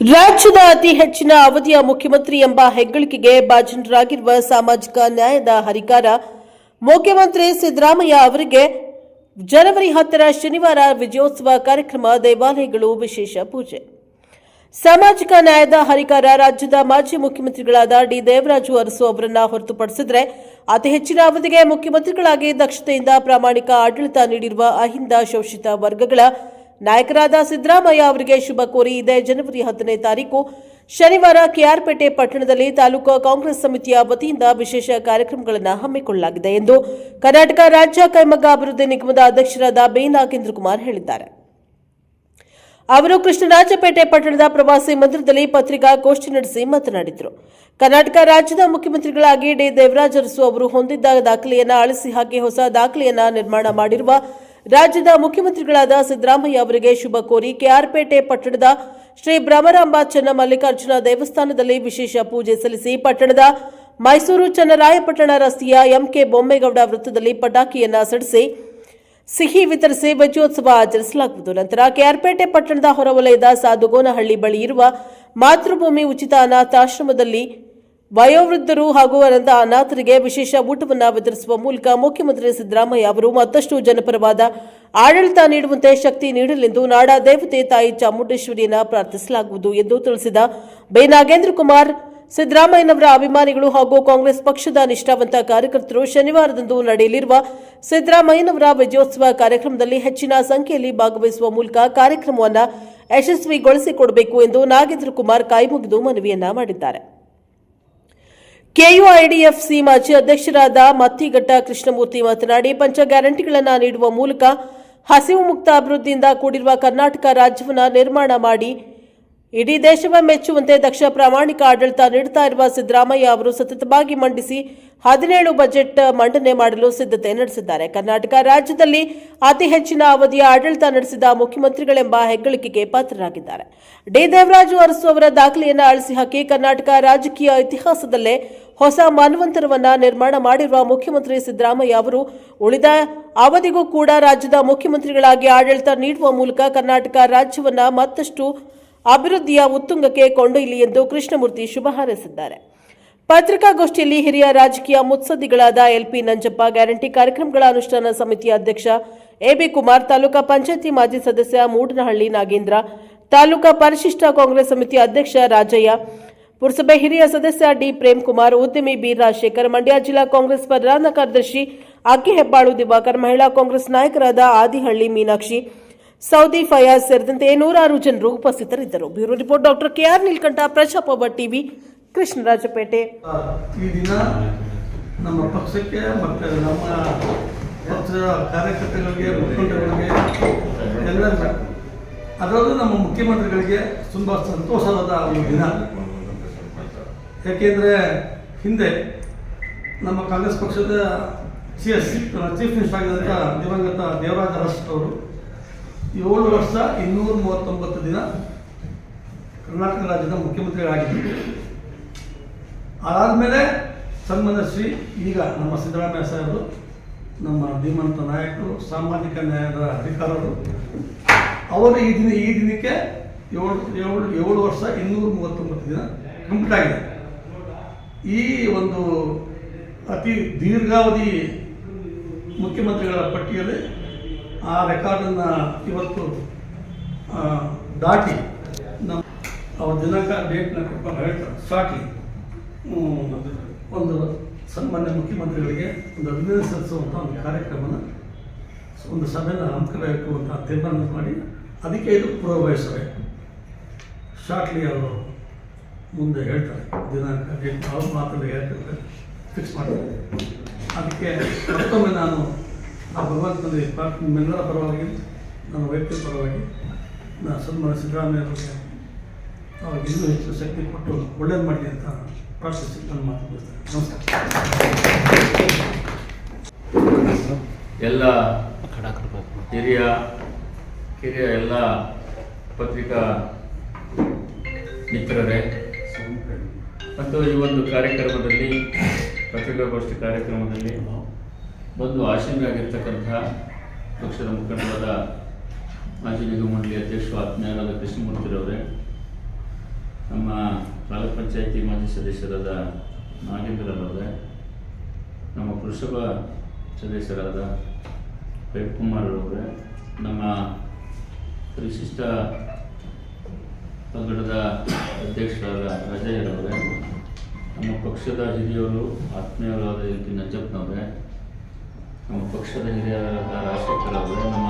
ರಾಜ್ಯದ ಅತಿ ಹೆಚ್ಚಿನ ಅವಧಿಯ ಮುಖ್ಯಮಂತ್ರಿ ಎಂಬ ಹೆಗ್ಗಳಿಕೆಗೆ ಭಾಜನರಾಗಿರುವ ಸಾಮಾಜಿಕ ನ್ಯಾಯದ ಹರಿಕಾರ, ಮುಖ್ಯಮಂತ್ರಿ ಸಿದ್ದರಾಮಯ್ಯ ಅವರಿಗೆ ಜನವರಿ ಹತ್ತರ ಶನಿವಾರ ವಿಜಯೋತ್ಸವ ಕಾರ್ಯಕ್ರಮ, ದೇವಾಲಯಗಳು ವಿಶೇಷ ಪೂಜೆ. ಸಾಮಾಜಿಕ ನ್ಯಾಯದ ಹರಿಕಾರ ರಾಜ್ಯದ ಮಾಜಿ ಮುಖ್ಯಮಂತ್ರಿಗಳಾದ ಡಿ. ದೇವರಾಜು ಅರಸು ಅವರನ್ನ ಹೊರತುಪಡಿಸಿದರೆ ಅತಿ ಹೆಚ್ಚಿನ ಅವಧಿಗೆ ಮುಖ್ಯಮಂತ್ರಿಗಳಾಗಿ ದಕ್ಷತೆಯಿಂದ ಪ್ರಾಮಾಣಿಕ ಆಡಳಿತ ನೀಡಿರುವ ಅಹಿಂದ ಶೋಷಿತ ವರ್ಗಗಳ ನಾಯಕರಾದ ಸಿದ್ದರಾಮಯ್ಯ ಅವರಿಗೆ ಶುಭ ಕೋರಿ ಇದೇ ಜನವರಿ ಹತ್ತನೇ ತಾರೀಕು ಶನಿವಾರ ಕೆಆರ್ಪೇಟೆ ಪಟ್ಟಣದಲ್ಲಿ ತಾಲೂಕು ಕಾಂಗ್ರೆಸ್ ಸಮಿತಿಯ ವತಿಯಿಂದ ವಿಶೇಷ ಕಾರ್ಯಕ್ರಮಗಳನ್ನು ಹಮ್ಮಿಕೊಳ್ಳಲಾಗಿದೆ ಎಂದು ಕರ್ನಾಟಕ ರಾಜ್ಯ ಕೈಮಗ್ಗ ಅಭಿವೃದ್ಧಿ ನಿಗಮದ ಅಧ್ಯಕ್ಷರಾದ ಬಿ ನಾಗೇಂದ್ರ ಕುಮಾರ್ ಹೇಳಿದ್ದಾರೆ. ಅವರು ಕೃಷ್ಣರಾಜಪೇಟೆ ಪಟ್ಟಣದ ಪ್ರವಾಸಿ ಮಂದಿರದಲ್ಲಿ ಪತ್ರಿಕಾಗೋಷ್ಠಿ ನಡೆಸಿ ಮಾತನಾಡಿದರು. ಕರ್ನಾಟಕ ರಾಜ್ಯದ ಮುಖ್ಯಮಂತ್ರಿಗಳಾಗಿ ಡಿ ದೇವರಾಜ ಅರಸು ಅವರು ಹೊಂದಿದ್ದ ದಾಖಲೆಯನ್ನು ಅಳಿಸಿ ಹಾಕಿ ಹೊಸ ದಾಖಲೆಯನ್ನ ನಿರ್ಮಾಣ ಮಾಡಿರುವ ರಾಜ್ಯದ ಮುಖ್ಯಮಂತ್ರಿಗಳಾದ ಸಿದ್ದರಾಮಯ್ಯ ಅವರಿಗೆ ಶುಭ ಕೋರಿ ಕೆಆರ್ಪೇಟೆ ಪಟ್ಟಣದ ಶ್ರೀ ಭ್ರಮರಾಂಬ ಚನ್ನಮಲ್ಲಿಕಾರ್ಜುನ ದೇವಸ್ಥಾನದಲ್ಲಿ ವಿಶೇಷ ಪೂಜೆ ಸಲ್ಲಿಸಿ ಪಟ್ಟಣದ ಮೈಸೂರು ಚನ್ನರಾಯಪಟ್ಟಣ ರಸ್ತೆಯ ಎಂಕೆ ಬೊಮ್ಮೇಗೌಡ ವೃತ್ತದಲ್ಲಿ ಪಟಾಕಿಯನ್ನ ಸಡಿಸಿ ಸಿಹಿ ವಿತರಿಸಿ ವಜ್ರೋತ್ಸವ ಆಚರಿಸಲಾಗುವುದು. ನಂತರ ಕೆಆರ್ಪೇಟೆ ಪಟ್ಟಣದ ಹೊರವಲಯದ ಸಾದುಗೋನಹಳ್ಳಿ ಬಳಿ ಇರುವ ಮಾತೃಭೂಮಿ ಉಚಿತ ಅನಾಥಾಶ್ರಮದಲ್ಲಿ ವಯೋವೃದ್ಧರು ಹಾಗೂ ಅನಂತ ಅನಾಥರಿಗೆ ವಿಶೇಷ ಊಟವನ್ನು ವಿತರಿಸುವ ಮೂಲಕ ಮುಖ್ಯಮಂತ್ರಿ ಸಿದ್ದರಾಮಯ್ಯ ಅವರು ಮತ್ತಷ್ಟು ಜನಪರವಾದ ಆಡಳಿತ ನೀಡುವಂತೆ ಶಕ್ತಿ ನೀಡಲೆಂದು ನಾಡ ದೇವತೆ ತಾಯಿ ಚಾಮುಂಡೇಶ್ವರಿಯನ್ನ ಪ್ರಾರ್ಥಿಸಲಾಗುವುದು ಎಂದು ತಿಳಿಸಿದ ಬಿ ನಾಗೇಂದ್ರ ಕುಮಾರ್. ಸಿದ್ದರಾಮಯ್ಯನವರ ಅಭಿಮಾನಿಗಳು ಹಾಗೂ ಕಾಂಗ್ರೆಸ್ ಪಕ್ಷದ ನಿಷ್ಠಾವಂತ ಕಾರ್ಯಕರ್ತರು ಶನಿವಾರದಂದು ನಡೆಯಲಿರುವ ಸಿದ್ದರಾಮಯ್ಯನವರ ವಿಜಯೋತ್ಸವ ಕಾರ್ಯಕ್ರಮದಲ್ಲಿ ಹೆಚ್ಚಿನ ಸಂಖ್ಯೆಯಲ್ಲಿ ಭಾಗವಹಿಸುವ ಮೂಲಕ ಕಾರ್ಯಕ್ರಮವನ್ನು ಯಶಸ್ವಿಗೊಳಿಸಿಕೊಡಬೇಕು ಎಂದು ನಾಗೇಂದ್ರ ಕುಮಾರ್ ಕಾಯ್ಮುಗಿದು ಮನವಿಯನ್ನ ಮಾಡಿದ್ದಾರೆ. ಕೆಯುಐಡಿಎಫ್ಸಿ ಮಾಜಿ ಅಧ್ಯಕ್ಷರಾದ ಮತ್ತಿಘಟ್ಟ ಕೃಷ್ಣಮೂರ್ತಿ ಮಾತನಾಡಿ, ಪಂಚ ಗ್ಯಾರಂಟಿಗಳನ್ನು ನೀಡುವ ಮೂಲಕ ಹಸಿವು ಮುಕ್ತ ಅಭಿವೃದ್ಧಿಯಿಂದ ಕೂಡಿರುವ ಕರ್ನಾಟಕ ರಾಜ್ಯವನ್ನು ನಿರ್ಮಾಣ ಮಾಡಿ ಇಡೀ ದೇಶವೇ ಮೆಚ್ಚುವಂತೆ ದಕ್ಷ ಪ್ರಾಮಾಣಿಕ ಆಡಳಿತ ನೀಡುತ್ತಾ ಇರುವ ಸಿದ್ದರಾಮಯ್ಯ ಅವರು ಸತತವಾಗಿ ಮಂಡಿಸಿ ಹದಿನೇಳು ಬಜೆಟ್ ಮಂಡನೆ ಮಾಡಲು ಸಿದ್ಧತೆ ನಡೆಸಿದ್ದಾರೆ. ಕರ್ನಾಟಕ ರಾಜ್ಯದಲ್ಲಿ ಅತಿ ಹೆಚ್ಚಿನ ಅವಧಿಯ ಆಡಳಿತ ನಡೆಸಿದ ಮುಖ್ಯಮಂತ್ರಿಗಳೆಂಬ ಹೆಗ್ಗಳಿಕೆಗೆ ಪಾತ್ರರಾಗಿದ್ದಾರೆ. ಡಿ. ದೇವರಾಜು ಅರಸು ಅವರ ದಾಖಲೆಯನ್ನು ಅಳಿಸಿ ಹಾಕಿ ಕರ್ನಾಟಕ ರಾಜಕೀಯ ಇತಿಹಾಸದಲ್ಲೇ ಹೊಸ ಮಾನವಂತರವನ್ನ ನಿರ್ಮಾಣ ಮಾಡಿರುವ ಮುಖ್ಯಮಂತ್ರಿ ಸಿದ್ದರಾಮಯ್ಯ ಅವರು ಉಳಿದ ಅವಧಿಗೂ ಕೂಡ ರಾಜ್ಯದ ಮುಖ್ಯಮಂತ್ರಿಗಳಾಗಿ ಆಡಳಿತ ನೀಡುವ ಮೂಲಕ ಕರ್ನಾಟಕ ರಾಜ್ಯವನ್ನ ಮತ್ತಷ್ಟು ಅಭಿವೃದ್ಧಿಯ ಉತ್ತುಂಗಕ್ಕೆ ಕೊಂಡೊಯ್ಯಲಿ ಎಂದು ಕೃಷ್ಣಮೂರ್ತಿ ಶುಭ ಹಾರೈಸಿದ್ದಾರೆ. ಪತ್ರಿಕಾಗೋಷ್ಠಿಯಲ್ಲಿ ಹಿರಿಯ ರಾಜಕೀಯ ಮುತ್ಸದ್ದಿಗಳಾದ ಎಲ್ಪಿ ನಂಜಪ್ಪ ಗ್ಯಾರಂಟಿ ಕಾರ್ಯಕ್ರಮಗಳ ಅನುಷ್ಠಾನ ಸಮಿತಿಯ ಅಧ್ಯಕ್ಷ ಎಬಿ ಕುಮಾರ್, ತಾಲೂಕಾ ಪಂಚಾಯತಿ ಮಾಜಿ ಸದಸ್ಯ ಮೂಡನಹಳ್ಳಿ ನಾಗೇಂದ್ರ, ತಾಲೂಕಾ ಪರಿಶಿಷ್ಟ ಕಾಂಗ್ರೆಸ್ ಸಮಿತಿ ಅಧ್ಯಕ್ಷ ರಾಜಯ್ಯ, ಪುರಸಭೆ ಹಿರಿಯ ಸದಸ್ಯ ಡಿ ಪ್ರೇಮ್ ಕುಮಾರ್ ಉದ್ಯಮಿ ಬಿ ರಾಜಶೇಖರ್, ಮಂಡ್ಯ ಜಿಲ್ಲಾ ಕಾಂಗ್ರೆಸ್ ಪ್ರಧಾನ ಕಾರ್ಯದರ್ಶಿ ಅಕ್ಕಿ ಹೆಬ್ಬಾಳು ದಿವಾಕರ್, ಮಹಿಳಾ ಕಾಂಗ್ರೆಸ್ ನಾಯಕರಾದ ಆದಿಹಳ್ಳಿ ಮೀನಾಕ್ಷಿ ಸೌದಿ ಫಯಾಜ್ ಸೇರಿದಂತೆ ನೂರಾರು ಜನರು ಉಪಸ್ಥಿತರಿದ್ದರು. Bureau report doctor KR Neelakantha Prajaprabha TV, Krishnarajpet. ಈ ದಿನ ನಮ್ಮ ಪಕ್ಷಕ್ಕೆ ಮತ್ತು ನಮ್ಮ ಪಕ್ಷದ ಕಾರ್ಯಕರ್ತರಿಗೆ ಮುಖಂಡಗಳಿಗೆ ಎಲ್ಲರಿಗೂ ಅದರಲ್ಲೂ ನಮ್ಮ ಮುಖ್ಯಮಂತ್ರಿಗಳಿಗೆ ತುಂಬ ಸಂತೋಷವಾದ ಒಂದು ದಿನ. ಯಾಕೆಂದರೆ ಹಿಂದೆ ನಮ್ಮ ಕಾಂಗ್ರೆಸ್ ಪಕ್ಷದ ಸಿ ಎಸ್ ಚೀಫ್ ಮಿನಿಸ್ಟರ್ ಆಗಿದ್ದಂಥ ದಿವಂಗತ ದೇವರಾಜ ಅರಸ್ ಅವರು ಏಳು ವರ್ಷ ಇನ್ನೂರ ಮೂವತ್ತೊಂಬತ್ತು ದಿನ ಕರ್ನಾಟಕ ರಾಜ್ಯದ ಮುಖ್ಯಮಂತ್ರಿಗಳಾಗಿದ್ದರು. ಅದಾದಮೇಲೆ ಸನ್ಮಾನ್ಯ ಶ್ರೀ ಈಗ ನಮ್ಮ ಸಿದ್ದರಾಮಯ್ಯ ಸಾಹೇಬರು, ನಮ್ಮ ಧೀಮಂತ ನಾಯಕರು, ಸಾಮಾಜಿಕ ನ್ಯಾಯದ ಅಧಿಕಾರರು, ಅವರು ಈ ದಿನ, ಈ ದಿನಕ್ಕೆ ಏಳು ಏಳು ಏಳು ವರ್ಷ ಇನ್ನೂರ ಮೂವತ್ತೊಂಬತ್ತು ದಿನ ಕಂಪ್ಲೀಟ್ ಆಗಿದೆ. ಈ ಒಂದು ಅತಿ ದೀರ್ಘಾವಧಿ ಮುಖ್ಯಮಂತ್ರಿಗಳ ಪಟ್ಟಿಯಲ್ಲಿ ಆ ರೆಕಾರ್ಡನ್ನು ಇವತ್ತು ದಾಟಿ ನಮ್ಮ ಅವ್ರ ದಿನಾಂಕ, ಡೇಟ್ನ ಕೊಟ್ಕೊಂಡು ಹೇಳ್ತಾರೆ. ಸಾಕಿ. ಒಂದು ಸನ್ಮಾನ್ಯ ಮುಖ್ಯಮಂತ್ರಿಗಳಿಗೆ ಒಂದು ಅಭಿನಂದನೆ ಸಲ್ಲಿಸುವಂಥ ಒಂದು ಕಾರ್ಯಕ್ರಮನ, ಒಂದು ಸಭೆನ ಹಮ್ಮಿಕೊಳ್ಳಬೇಕು ಅಂತ ತೀರ್ಮಾನ ಮಾಡಿ, ಅದಕ್ಕೆ ಇದು ಪೂರ್ವಭಾವಿ ಸಭೆ ಶಾರ್ಟ್ಲಿ ಅವರು ಮುಂದೆ ಹೇಳ್ತಾರೆ, ದಿನಾಂಕ, ಡೇಟ್. ಅವ್ರ ಮಾತಲ್ಲಿ ಹೇಳ್ತಾರೆ ಫಿಕ್ಸ್ ಮಾಡ್ತಾರೆ. ಅದಕ್ಕೆ ಮತ್ತೊಮ್ಮೆ ನಾನು ಆ ಭಗವಂತನಲ್ಲಿ ನಿಮ್ಮೆಲ್ಲರ ಪರವಾಗಿ, ನನ್ನ ವೈಯಕ್ತಿಕ ಪರವಾಗಿ ನಾನು ಸನ್ಮಾನ ಸಿದ್ದರಾಮಯ್ಯ ಅವರಿಗೆ ಇನ್ನೂ ಹೆಚ್ಚು ಶಕ್ತಿ ಕೊಟ್ಟು ಒಳ್ಳೇದು ಮಾಡಿ ಅಂತ ಪ್ರಾರ್ಥಿಸಿ ನನ್ನ ಮಾತು ನಮಸ್ಕಾರ. ಎಲ್ಲ ಹಿರಿಯ ಹಿರಿಯ ಎಲ್ಲ ಪತ್ರಿಕಾ ಮಿತ್ರರೇ, ಮತ್ತು ಈ ಒಂದು ಕಾರ್ಯಕ್ರಮದಲ್ಲಿ, ಪತ್ರಿಕಾಗೋಷ್ಠಿ ಕಾರ್ಯಕ್ರಮದಲ್ಲಿ ಬಂದು ಆಶೀರ್ವಾಗಿರ್ತಕ್ಕಂತಹ ಪಕ್ಷದ ಮುಖಂಡರಾದ ಮಾಜಿ ನಿಗಮ ಮಂಡಳಿ ಅಧ್ಯಕ್ಷರು ಆತ್ಮೀಯರಾದ ಕೃಷ್ಣಮೂರ್ತಿರವರೇ ನಮ್ಮ ತಾಲೂಕ್ ಪಂಚಾಯಿತಿ ಮಾಜಿ ಸದಸ್ಯರಾದ ನಾಗೇಂದ್ರರವರೇ ನಮ್ಮ ವೃಷಭ ಸದಸ್ಯರಾದ ಕುಮಾರ್ ಅವರೇ ನಮ್ಮ ಪರಿಶಿಷ್ಟ ಪಂಗಡದ ಅಧ್ಯಕ್ಷರಾದ ರಜಯ್ಯರವರೇ ನಮ್ಮ ಪಕ್ಷದ ಜಿಲ್ಲೆಯವರು ಆತ್ಮೀಯರಾದ ಎಲ್ ಪಿ ನಂಜಪ್ಪನವರೇ ನಮ್ಮ ಪಕ್ಷದ ಹಿರಿಯರಾದ ರಾಜಶೇಖರ್ ಅವರೇ ನಮ್ಮ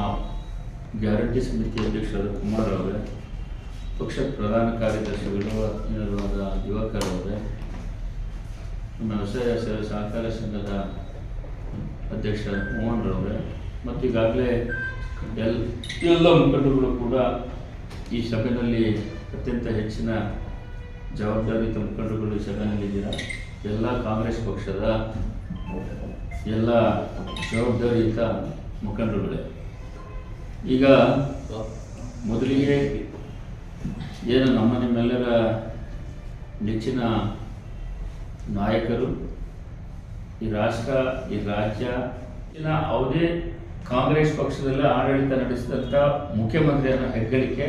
ಗ್ಯಾರಂಟಿ ಸಮಿತಿ ಅಧ್ಯಕ್ಷರಾದ ಕುಮಾರ್ ಅವರೇ, ಪಕ್ಷದ ಪ್ರಧಾನ ಕಾರ್ಯದರ್ಶಿಗಳು ಆತ್ಮೀಯರಾದ ಯುವಕರವರೇ ನಮ್ಮ ವ್ಯವಸಾಯ ಸಹಕಾರ ಸಂಘದ ಅಧ್ಯಕ್ಷ ಮೋಹನ್ ರವರೇ ಮತ್ತು ಈಗಾಗಲೇ ಎಲ್ ಎಲ್ಲ ಮುಖಂಡರುಗಳು ಕೂಡ ಈ ಸಭೆಯಲ್ಲಿ ಅತ್ಯಂತ ಹೆಚ್ಚಿನ ಜವಾಬ್ದಾರಿಯುತ ಮುಖಂಡರುಗಳು ಈ ಸಭೆಯಲ್ಲಿದ್ದೀರಾ ಎಲ್ಲ ಕಾಂಗ್ರೆಸ್ ಪಕ್ಷದ ಎಲ್ಲ ಜವಾಬ್ದಾರಿಯುತ ಮುಖಂಡರುಗಳೇ. ಈಗ ಮೊದಲಿಗೆ ಏನು ನಮ್ಮ ನಿಮ್ಮೆಲ್ಲರ ನೆಚ್ಚಿನ ನಾಯಕರು, ಈ ರಾಷ್ಟ್ರ, ಈ ರಾಜ್ಯ ಯಾವುದೇ ಕಾಂಗ್ರೆಸ್ ಪಕ್ಷದಲ್ಲಿ ಆಡಳಿತ ನಡೆಸಿದಂಥ ಮುಖ್ಯಮಂತ್ರಿಯನ್ನು ಹೆಗ್ಗಳಿಕೆ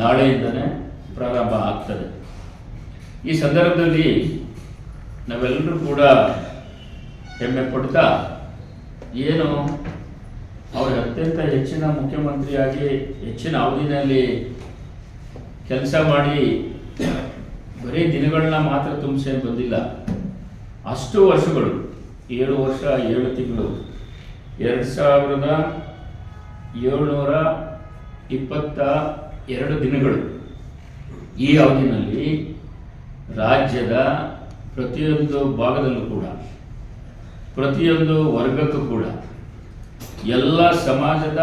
ನಾಳೆಯಿಂದನೇ ಪ್ರಾರಂಭ ಆಗ್ತದೆ. ಈ ಸಂದರ್ಭದಲ್ಲಿ ನಾವೆಲ್ಲರೂ ಕೂಡ ಹೆಮ್ಮೆ ಪಡ್ತಾ ಏನು? ಅವರು ಅತ್ಯಂತ ಹೆಚ್ಚಿನ ಮುಖ್ಯಮಂತ್ರಿಯಾಗಿ ಹೆಚ್ಚಿನ ಅವಧಿನಲ್ಲಿ ಕೆಲಸ ಮಾಡಿ ಬರೀ ದಿನಗಳನ್ನ ಮಾತ್ರ ತುಂಬಿಸಿ ಬಂದಿಲ್ಲ. ಅಷ್ಟು ವರ್ಷಗಳು, ಏಳು ವರ್ಷ, ಏಳು ತಿಂಗಳು, ಎರಡು ಸಾವಿರದ ಏಳ್ನೂರ ಇಪ್ಪತ್ತ ಎರಡು ದಿನಗಳು ಈ ಅವಧಿನಲ್ಲಿ ರಾಜ್ಯದ ಪ್ರತಿಯೊಂದು ಭಾಗದಲ್ಲೂ ಕೂಡ ಪ್ರತಿಯೊಂದು ವರ್ಗಕ್ಕೂ ಕೂಡ ಎಲ್ಲ ಸಮಾಜದ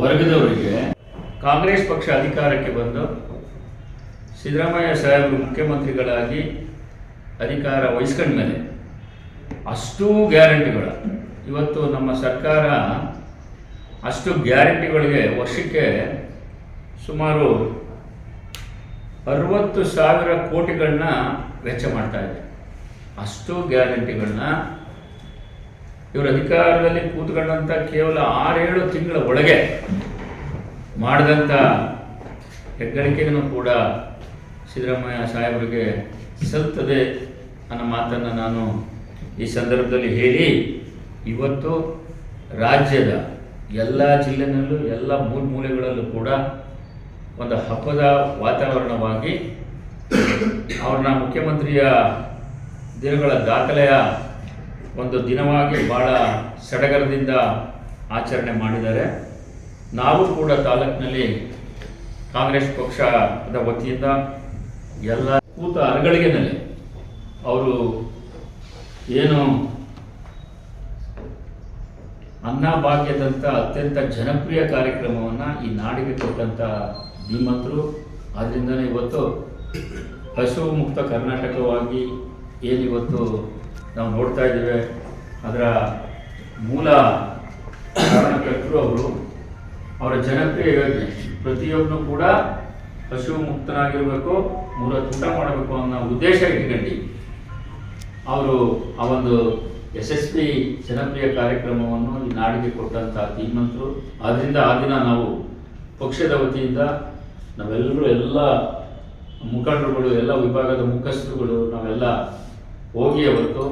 ವರ್ಗದವರಿಗೆ ಕಾಂಗ್ರೆಸ್ ಪಕ್ಷ ಅಧಿಕಾರಕ್ಕೆ ಬಂದು ಸಿದ್ದರಾಮಯ್ಯ ಸಾಹೇಬರು ಮುಖ್ಯಮಂತ್ರಿಗಳಾಗಿ ಅಧಿಕಾರ ವಹಿಸ್ಕೊಂಡ ಮೇಲೆ ಅಷ್ಟೂ ಗ್ಯಾರಂಟಿಗಳು, ಇವತ್ತು ನಮ್ಮ ಸರ್ಕಾರ ಅಷ್ಟು ಗ್ಯಾರಂಟಿಗಳಿಗೆ ವರ್ಷಕ್ಕೆ ಸುಮಾರು ಅರವತ್ತು ಸಾವಿರ ಕೋಟಿಗಳನ್ನ ವೆಚ್ಚ ಮಾಡ್ತಾ ಇದೆ. ಅಷ್ಟು ಗ್ಯಾರಂಟಿಗಳನ್ನ ಇವರು ಅಧಿಕಾರದಲ್ಲಿ ಕೂತ್ಕೊಂಡಂಥ ಕೇವಲ ಆರೇಳು ತಿಂಗಳ ಒಳಗೆ ಮಾಡಿದಂಥ ಹೆಗ್ಗಳಿಕೆಗೂ ಕೂಡ ಸಿದ್ದರಾಮಯ್ಯ ಸಾಹೇಬರಿಗೆ ಸಲ್ತದೆ ಅನ್ನೋ ಮಾತನ್ನು ನಾನು ಈ ಸಂದರ್ಭದಲ್ಲಿ ಹೇಳಿ, ಇವತ್ತು ರಾಜ್ಯದ ಎಲ್ಲ ಜಿಲ್ಲೆನಲ್ಲೂ, ಎಲ್ಲ ಮೂಲ ಮೂಲೆಗಳಲ್ಲೂ ಕೂಡ ಒಂದು ಹಬ್ಬದ ವಾತಾವರಣವಾಗಿ ಅವ್ರನ್ನ ಮುಖ್ಯಮಂತ್ರಿಯ ದಿನಗಳ ದಾಖಲೆಯ ಒಂದು ದಿನವಾಗಿ ಭಾಳ ಸಡಗರದಿಂದ ಆಚರಣೆ ಮಾಡಿದ್ದಾರೆ. ನಾವು ಕೂಡ ತಾಲೂಕಿನಲ್ಲಿ ಕಾಂಗ್ರೆಸ್ ಪಕ್ಷದ ವತಿಯಿಂದ ಎಲ್ಲ ಕೂತ ಅರಗಳಿಗೆನಲ್ಲಿ ಅವರು ಏನು ಅನ್ನಭಾಗ್ಯದಂಥ ಅತ್ಯಂತ ಜನಪ್ರಿಯ ಕಾರ್ಯಕ್ರಮವನ್ನು ಈ ನಾಡಿಗೆ ಕೊಟ್ಟಂಥ ಧೀಮಂತರು. ಆದ್ದರಿಂದನೇ ಇವತ್ತು ಹಸಿವು ಮುಕ್ತ ಕರ್ನಾಟಕವಾಗಿ ಏನಿವತ್ತು ನಾವು ನೋಡ್ತಾ ಇದ್ದೇವೆ. ಅದರ ಮೂಲ ಕಾರಣಕರ್ತರು ಅವರು ಅವರ ಜನಪ್ರಿಯ ಯೋಜನೆ. ಪ್ರತಿಯೊಬ್ಬನು ಕೂಡ ಹಸಿವು ಮುಕ್ತನಾಗಿರಬೇಕು ಮೂಲ ಊಟ ಮಾಡಬೇಕು ಅನ್ನೋ ಉದ್ದೇಶ ಇಟ್ಕೊಂಡು ಅವರು ಆ ಒಂದು ಯಶಸ್ವಿ ಜನಪ್ರಿಯ ಕಾರ್ಯಕ್ರಮವನ್ನು ಈ ನಾಡಿಗೆ ಕೊಟ್ಟಂತಹ ಧೀಮಂತರು. ಆದ್ದರಿಂದ ಆ ದಿನ ನಾವು ಪಕ್ಷದ ವತಿಯಿಂದ ನಾವೆಲ್ಲರೂ ಎಲ್ಲ ಮುಖಂಡರುಗಳು, ಎಲ್ಲ ವಿಭಾಗದ ಮುಖಸ್ಥರುಗಳು ನಾವೆಲ್ಲ ಹೋಗಿ ಅವತ್ತು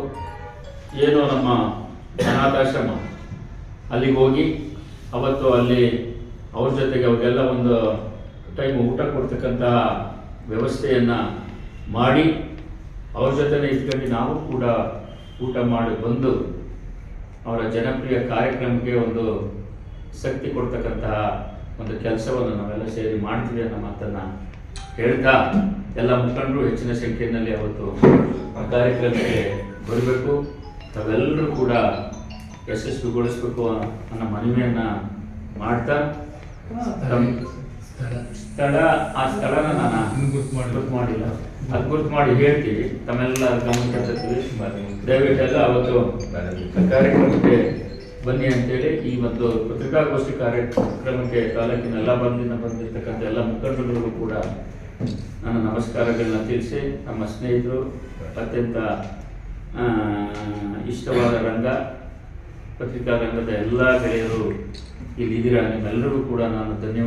ಏನು ನಮ್ಮ ಅನಾಥಾಶ್ರಮ. ಅಲ್ಲಿಗೆ ಹೋಗಿ ಅವತ್ತು ಅಲ್ಲಿ ಅವ್ರ ಜೊತೆಗೆ ಅವ್ರಿಗೆಲ್ಲ ಒಂದು ಟೈಮ್ ಊಟ ಕೊಡ್ತಕ್ಕಂತಹ ವ್ಯವಸ್ಥೆಯನ್ನು ಮಾಡಿ ಅವ್ರ ಜೊತೆನೇ ಇಟ್ಕೊಂಡು ನಾವು ಕೂಡ ಊಟ ಮಾಡಿ ಬಂದು ಅವರ ಜನಪ್ರಿಯ ಕಾರ್ಯಕ್ರಮಕ್ಕೆ ಒಂದು ಶಕ್ತಿ ಕೊಡ್ತಕ್ಕಂತಹ ಒಂದು ಕೆಲಸವನ್ನು ನಾವೆಲ್ಲ ಸೇರಿ ಮಾಡ್ತೀವಿ ಅನ್ನೋ ಮಾತನ್ನು ಹೇಳ್ತಾ ಎಲ್ಲ ಮುಖಂಡರು ಹೆಚ್ಚಿನ ಸಂಖ್ಯೆಯಲ್ಲಿ ಅವತ್ತು ಆ ಕಾರ್ಯಕ್ರಮಕ್ಕೆ ಬರಬೇಕು. ತಾವೆಲ್ಲರೂ ಕೂಡ ಯಶಸ್ವಿಗೊಳಿಸಬೇಕು ಅನ್ನೋ ಮನವಿಯನ್ನು ಮಾಡ್ತಾ ಸ್ಥಳ. ಆ ಸ್ಥಳನ ನಾನು ಗುರ್ತು ಮಾಡಿಲ್ಲ. ಅದು ಗುರ್ತು ಮಾಡಿ ಹೇಳ್ತೀವಿ ತಮ್ಮೆಲ್ಲ ಗಮನಕ್ಕೆ ತರ್ತೀವಿ ದಯವಿಟ್ಟು ಎಲ್ಲ ಅವತ್ತು ಕಾರ್ಯಕ್ರಮಕ್ಕೆ ಬನ್ನಿ ಅಂತೇಳಿ ಈ ಒಂದು ಪತ್ರಿಕಾಗೋಷ್ಠಿ ಕಾರ್ಯಕ್ರಮಕ್ಕೆ ತಾಲೂಕಿನ ಎಲ್ಲ ಬಂದಿನ ಬಂದಿರತಕ್ಕಂಥ ಎಲ್ಲ ಮುಖಂಡರುಗಳಿಗೂ ಕೂಡ ನನ್ನ ನಮಸ್ಕಾರಗಳನ್ನ ತಿಳಿಸಿ, ನಮ್ಮ ಸ್ನೇಹಿತರು, ಅತ್ಯಂತ ಇಷ್ಟವಾದ ರಂಗ ಪತ್ರಿಕಾ ರಂಗದ ಎಲ್ಲ ಗೆಳೆಯರು ಇಲ್ಲಿದ್ದೀರಾ ನಿಮ್ಮೆಲ್ಲರಿಗೂ ಕೂಡ ನಾನು ಧನ್ಯವಾದ